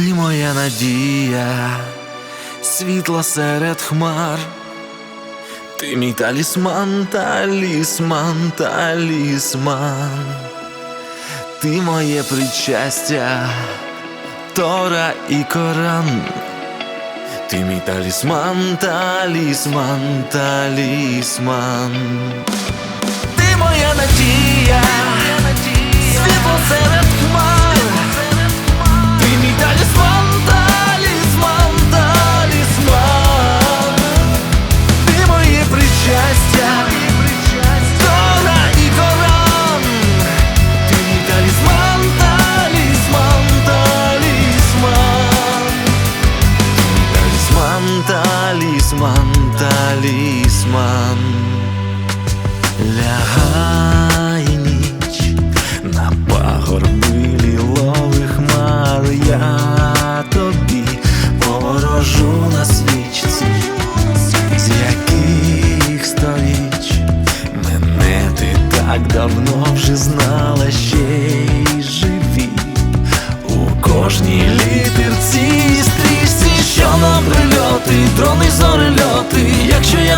Ти моя надія, світла серед хмар. Ти мій талісман, талісман, талісман. Ти моє причастя, Тора і Коран. Ти мій талісман, талісман, талісман. Ти моя надія, талісман, талісман. Лягає ніч на пагорби лілових хмар. Я тобі ворожу на свічці, з яких сторіч мене ти так давно вже знала,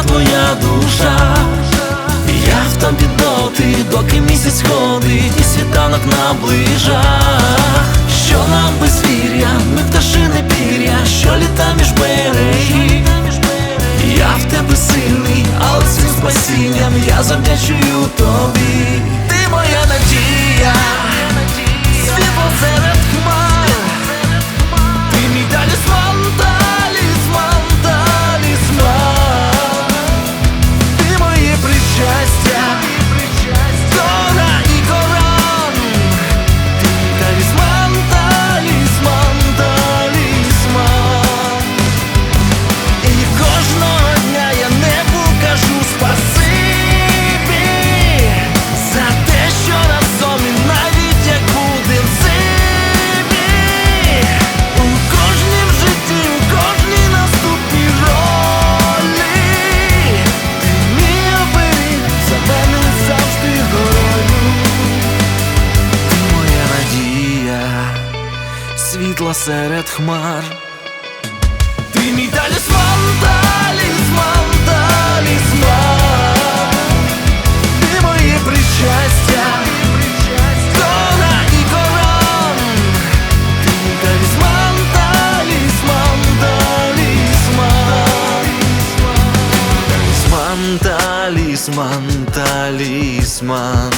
твоя душа, я в тобі доти, доки місяць ходить і світанок наближа, що нам безвір'я, ми пташини пір'я, що літа між берегів. Я в тебе сильний, але цим спасінням я завдячую тобі. світла серед хмар ти мій талісман, талісман, талісман Ти моє причастя, Тора і Коран Ти мій талісман, талісман, талісман Талісман, талісман,